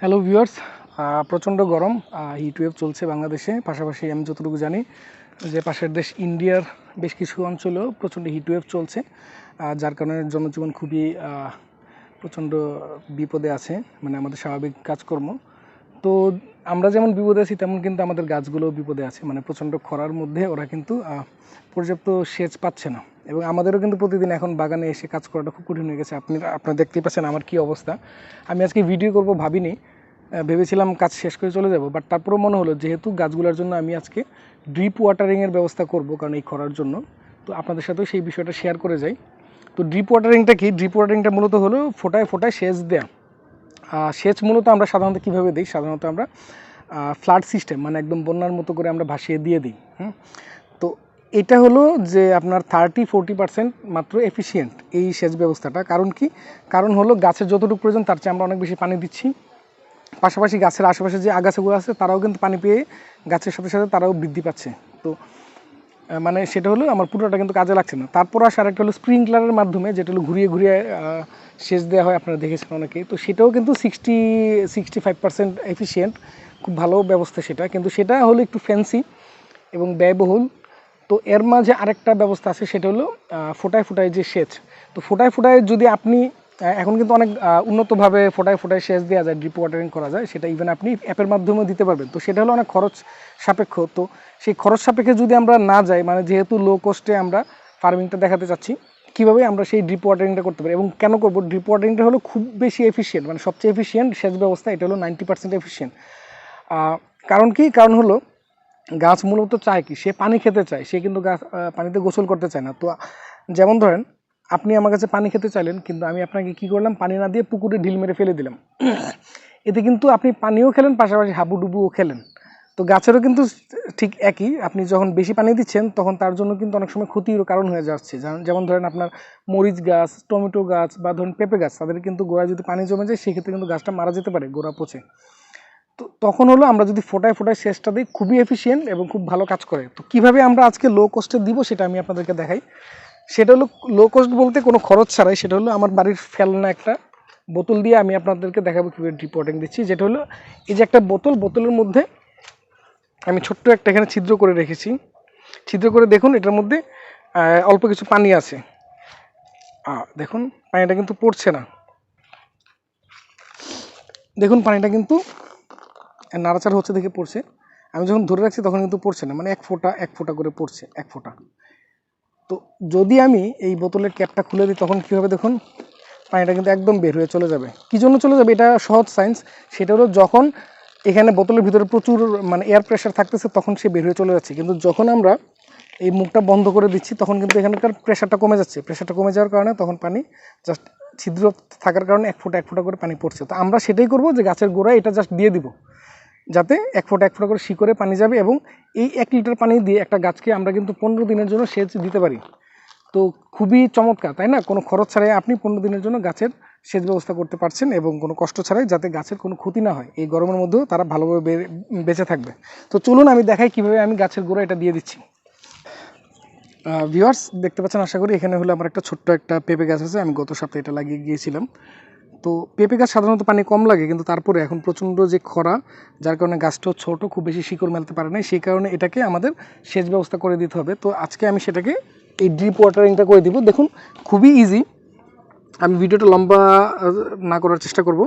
Hello viewers প্রচণ্ড গরম। Heat wave চলছে বাংলাদেশে। পাশাপাশি আমি যতটুকু জানি যে পাশের দেশ ইন্ডিয়ার বেশ কিছু অঞ্চলেও প্রচণ্ড হিট ওয়েভ চলছে। যার কারণে জনজীবন খুবই প্রচণ্ড বিপদে আছে। মানে আমাদের স্বাভাবিক কাজকর্ম। তো আমরা যেমন বিপদে আছি, তেমন কিন্তু আমাদের গাছগুলোও বিপদে আছে। মানে প্রচণ্ড খরার মধ্যে ওরা কিন্তু পর্যাপ্ত সেচ পাচ্ছে না। এবং আমাদেরও কিন্তু প্রতিদিন এখন বাগানে এসে কাজ করাটা খুব কঠিন হয়ে গেছে। আপনি, আপনারা দেখতেই পাচ্ছেন আমার কি অবস্থা। আমি আজকে ভিডিও করব ভাবিনি ভেবেছিলাম কাজ শেষ করে চলে যাব বাট তারপরেও মনে হলো যেহেতু গাছগুলোর জন্য আমি আজকে ড্রিপ ওয়াটারিংয়ের ব্যবস্থা করব কারণ এই খরার জন্য, তো আপনাদের সাথেও সেই বিষয়টা শেয়ার করে যাই। তো ড্রিপ ওয়াটারিংটা কি? ড্রিপ ওয়াটারিংটা মূলত হলো ফোটায় ফোটায় সেচ দেয়া। সেচ মূলত আমরা সাধারণত কীভাবে দিই? সাধারণত আমরা ফ্লাড সিস্টেম মানে একদম বন্যার মতো করে আমরা ভাসিয়ে দিয়ে দিই, হুম? তো এটা হলো যে আপনার থার্টি ফোরটি পার্সেন্ট মাত্র এফিসিয়েন্ট এই সেচ ব্যবস্থাটা। কারণ কি? কারণ হলো গাছের যতটুকু প্রয়োজন, তার চেয়ে আমরা অনেক বেশি পানি দিচ্ছি। পাশাপাশি গাছের আশেপাশে যে আগাছাগুলো আছে, তারাও কিন্তু পানি পেয়ে গাছের সাথে সাথে তারাও বৃদ্ধি পাচ্ছে। তো মানে সেটা হলো আমার পুরোটা কিন্তু কাজে লাগছে না। তারপর আসে আরেকটা হলো স্প্রিংকলারের মাধ্যমে, যেটা হলো ঘুরিয়ে ঘুরিয়ে সেচ দেওয়া হয়, আপনারা দেখেছেন অনেকেই। তো সেটাও কিন্তু sixty sixty five percent efficient খুব ভালো ব্যবস্থা সেটা। কিন্তু সেটা হলো একটু ফ্যান্সি এবং ব্যয়বহুল। তো এর মাঝে আরেকটা ব্যবস্থা আছে, সেটা হলো ফোটায় ফোটায় যে সেচ। তো ফোটায় ফোটায় যদি আপনি এখন কিন্তু অনেক উন্নতভাবে ফোটায় ফোটায় সেচ দেওয়া যায় ড্রিপ ওয়াটারিং করা যায়। সেটা ইভেন আপনি অ্যাপের মাধ্যমেও দিতে পারবেন। তো সেটা হলো অনেক খরচ সাপেক্ষ। তো সেই খরচ সাপেক্ষে যদি আমরা না যাই মানে যেহেতু লো কস্টে আমরা ফার্মিংটা দেখাতে চাচ্ছি, কীভাবে আমরা সেই ড্রিপ ওয়াটারিংটা করতে পারি এবং কেন করব? ড্রিপ ওয়াটারিংটা হলো খুব বেশি এফিসিয়েন্ট মানে সবচেয়ে এফিসিয়েন্ট সেচ ব্যবস্থা, এটা হলো নাইনটি পার্সেন্ট এফিসিয়েন্ট কারণ কি? কারণ হলো গাছ মূলত চায় কি? সে পানি খেতে চায়, সে কিন্তু গাছ পানিতে গোসল করতে চায় না। তো যেমন ধরেন আপনি আমার কাছে পানি খেতে চাইলেন, কিন্তু আমি আপনাকে কি করলাম? পানি না দিয়ে পুকুরে ঢিল মেরে ফেলে দিলাম। এতে কিন্তু আপনি পানিও খেলেন, পাশাপাশি হাবুডুবুও খেলেন। তো গাছেরও কিন্তু ঠিক একই, আপনি যখন বেশি পানি দিচ্ছেন, তখন তার জন্য কিন্তু অনেক সময় ক্ষতির কারণ হয়ে যাচ্ছে। যেমন- ধরেন আপনার মরিচ গাছ, টমেটো গাছ বা ধরেন পেঁপে গাছ, তাদের কিন্তু গোড়ায় যদি পানি জমে যায়, সেক্ষেত্রে কিন্তু গাছটা মারা যেতে পারে, গোড়া পচে। তো তখন হলো আমরা যদি ফোটায় ফোটায় সেচটা দিই, খুবই এফিসিয়েন্ট এবং খুব ভালো কাজ করে। তো কীভাবে আমরা আজকে লো কস্টে দিব, সেটা আমি আপনাদেরকে দেখাই। সেটা হলো লো কস্ট বলতে কোনো খরচ ছাড়াই, সেটা হলো আমার বাড়ির ফেলনা একটা বোতল দিয়ে আমি আপনাদেরকে দেখাবো কীভাবে রিপোর্টিং দিচ্ছি। যেটা হলো এই যে একটা বোতল, বোতলের মধ্যে আমি ছোট্ট একটা এখানে ছিদ্র করে রেখেছি। ছিদ্র করে দেখুন, এটার মধ্যে অল্প কিছু পানি আছে। দেখুন, পানিটা কিন্তু পড়ছে না। দেখুন, পানিটা কিন্তু নাড়াচাড়া হচ্ছে দেখে পড়ছে। আমি যখন ধরে রাখছি তখন কিন্তু পড়ছে না মানে এক ফোঁটা এক ফোঁটা করে পড়ছে, এক ফোঁটা। তো যদি আমি এই বোতলের ক্যাপটা খুলে দিই, তখন কী হবে দেখুন? পানিটা কিন্তু একদম বের হয়ে চলে যাবে। কী জন্য চলে যাবে? এটা সহজ সায়েন্স সেটা হলো যখন এখানে বোতলের ভিতরে প্রচুর মানে এয়ার প্রেশার থাকতেছে, তখন সে বের হয়ে চলে যাচ্ছে। কিন্তু যখন আমরা এই মুখটা বন্ধ করে দিচ্ছি, তখন কিন্তু এখানকার প্রেশারটা কমে যাচ্ছে। প্রেশারটা কমে যাওয়ার কারণে তখন পানি জাস্ট ছিদ্র থাকার কারণে এক ফোঁটা এক ফোঁটা করে পানি পড়ছে। তো আমরা সেটাই করব যে গাছের গোড়ায় এটা জাস্ট দিয়ে দিব। যাতে এক ফোঁটা এক ফোঁটা করে শিকড়ে পানি যাবে এবং এই এক লিটার পানি দিয়ে একটা গাছকে আমরা কিন্তু পনেরো দিনের জন্য সেচ দিতে পারি। তো খুবই চমৎকার, তাই না? কোনো খরচ ছাড়াই আপনি পনেরো দিনের জন্য গাছের সেচ ব্যবস্থা করতে পারছেন এবং কোনো কষ্ট ছাড়াই যাতে গাছের কোনো ক্ষতি না হয়। এই গরমের মধ্যেও তারা ভালোভাবে বেঁচে থাকবে। তো চলুন আমি দেখাই কীভাবে আমি গাছের গোড়া এটা দিয়ে দিচ্ছি। ভিউয়ার্স দেখতে পাচ্ছেন, আশা করি এখানে হলো আমার একটা ছোট্ট একটা পেঁপে গাছ আছে। আমি গত সপ্তাহে এটা লাগিয়ে গিয়েছিলাম। তো পেঁপে গাছ সাধারণত পানি কম লাগে, কিন্তু তারপরে এখন প্রচণ্ড যে খরা, যার কারণে গাছটাও ছোট, খুব বেশি শিকড় মেলতে পারে না সেই কারণে এটাকে আমাদের সেচ ব্যবস্থা করে দিতে হবে। তো আজকে আমি সেটাকে এই ড্রিপ ওয়াটারিংটা করে দিব। দেখুন, খুবই ইজি আমি ভিডিওটা লম্বা না করার চেষ্টা করব।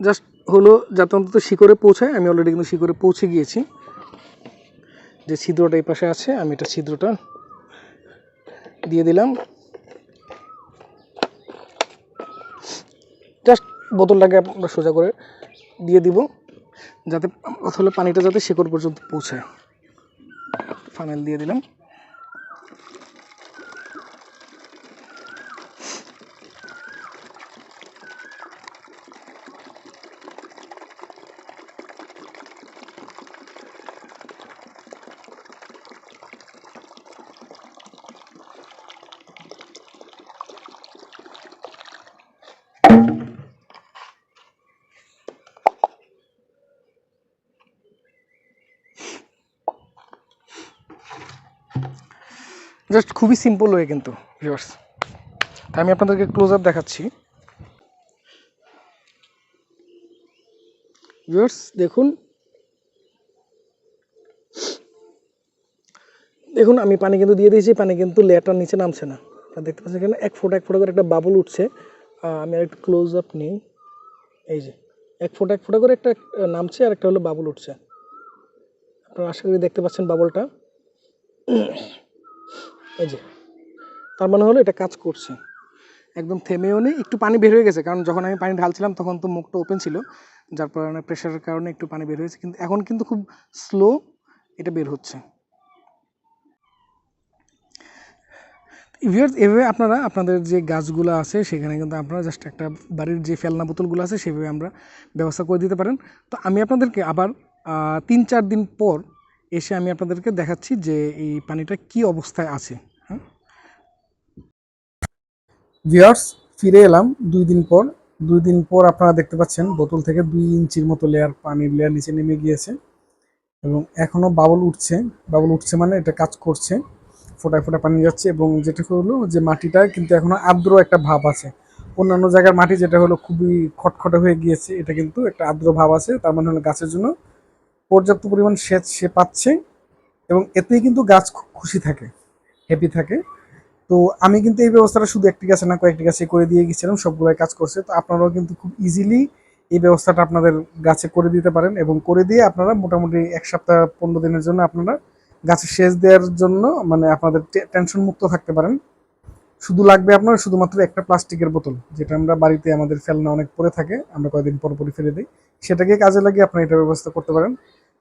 জাস্ট হলো যাতে অন্তত শিকড়ে পৌঁছায়। আমি অলরেডি কিন্তু শিকড়ে পৌঁছে গিয়েছি। যে ছিদ্রটা এই পাশে আছে, আমি এটা ছিদ্রটা দিয়ে দিলাম জাস্ট বোতলটাকে আমরা সোজা করে দিয়ে দিব, যাতে আসলে পানিটা যাতে শেকড় পর্যন্ত পৌঁছায়। ফানেল দিয়ে দিলাম। জাস্ট খুবই সিম্পল হয়ে কিন্তু ভিউয়ার্স আমি আপনাদেরকে ক্লোজ আপ দেখাচ্ছি। ভিউয়ার্স দেখুন। দেখুন, আমি পানি কিন্তু দিয়ে দিয়েছি, পানি কিন্তু লেয়ারটার নিচে নামছে না। আপনারা দেখতে পাচ্ছেন এখানে এক ফোঁটা এক ফোঁটা করে একটা বাবল উঠছে। আমি আর একটু ক্লোজ আপ নিই। এই যে, এক ফোঁটা এক ফোঁটা করে একটা নামছে আর একটা হলো বাবল উঠছে। আপনারা আশা করি দেখতে পাচ্ছেন বাবলটা এই যে, তার মানে হলো এটা কাজ করছে। একদম থেমেও নেই, একটু পানি বের হয়ে গেছে, কারণ যখন আমি পানি ঢালছিলাম তখন তো মুখটা ওপেন ছিল, যার কারণে প্রেশারের কারণে একটু পানি বের হয়েছে, কিন্তু এখন কিন্তু খুব স্লো এটা বের হচ্ছে। ভিউয়ার্স এভাবে আপনারা, আপনাদের যে গাছগুলো আছে, সেখানে কিন্তু আপনারা জাস্ট একটা বাড়ির যে ফেলনা বোতলগুলো আছে, সেভাবে আমরা ব্যবস্থা করে দিতে পারেন। তো আমি আপনাদেরকে আবার তিন চার দিন পর এসে আমি আপনাদেরকে দেখাচ্ছি যে এই পানিটা কি অবস্থায় আছে হ্যাঁ? ভিউয়ার্স, ফিরে এলাম দুই দিন পর। দুই দিন পর আপনারা দেখতে পাচ্ছেন বোতল থেকে দুই ইঞ্চির মতো লেয়ার পানির লেয়ার নিচে নেমে গিয়েছে এবং এখনও বাবল উঠছে। বাবল উঠছে মানে এটা কাজ করছে, ফোটায় ফোটায় পানি যাচ্ছে এবং যেটা হলো যে মাটিটা কিন্তু এখনও আর্দ্র একটা ভাব আছে। অন্যান্য জায়গার মাটি যেটা হলো খুবই খটখটে হয়ে গিয়েছে, এটা কিন্তু একটা আর্দ্র ভাব আছে, তার মানে হলো গাছের জন্য পর্যাপ্ত পরিমাণ সেচ সে পাচ্ছে এবং এতেই কিন্তু গাছ খুব খুশি থাকে হ্যাপি থাকে। তো আমি কিন্তু এই ব্যবস্থাটা শুধু একটি গাছে না, কয়েকটি গাছে করে দিয়ে গেছিলাম, সবগুলাই কাজ করছে। তো আপনারাও কিন্তু খুব ইজিলি এই ব্যবস্থাটা আপনাদের গাছে করে দিতে পারেন এবং করে দিয়ে আপনারা মোটামুটি এক সপ্তাহ, পনেরো দিনের জন্য আপনারা গাছে সেচ দেওয়ার জন্য মানে আপনাদের টেনশন মুক্ত থাকতে পারেন। শুধু লাগবে আপনার শুধুমাত্র একটা প্লাস্টিকের বোতল, যেটা আমরা বাড়িতে আমাদের ফেলনা অনেক পরে থাকে, আমরা কয়েকদিন পর পরই ফেলে দিই। সেটাকে কাজে লাগিয়ে আপনারা এটা ব্যবস্থা করতে পারেন।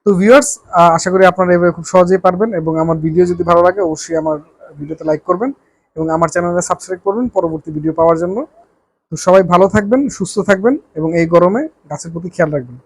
তো ভিউয়ার্স আশা করি আপনারা এভাবে খুব সহজেই পারবেন এবং আমার ভিডিও যদি ভালো লাগে, অবশ্যই আমার ভিডিওতে লাইক করবেন এবং আমার চ্যানেলে সাবস্ক্রাইব করবেন পরবর্তী ভিডিও পাওয়ার জন্য। তো সবাই ভালো থাকবেন, সুস্থ থাকবেন এবং এই গরমে গাছের প্রতি খেয়াল রাখবেন।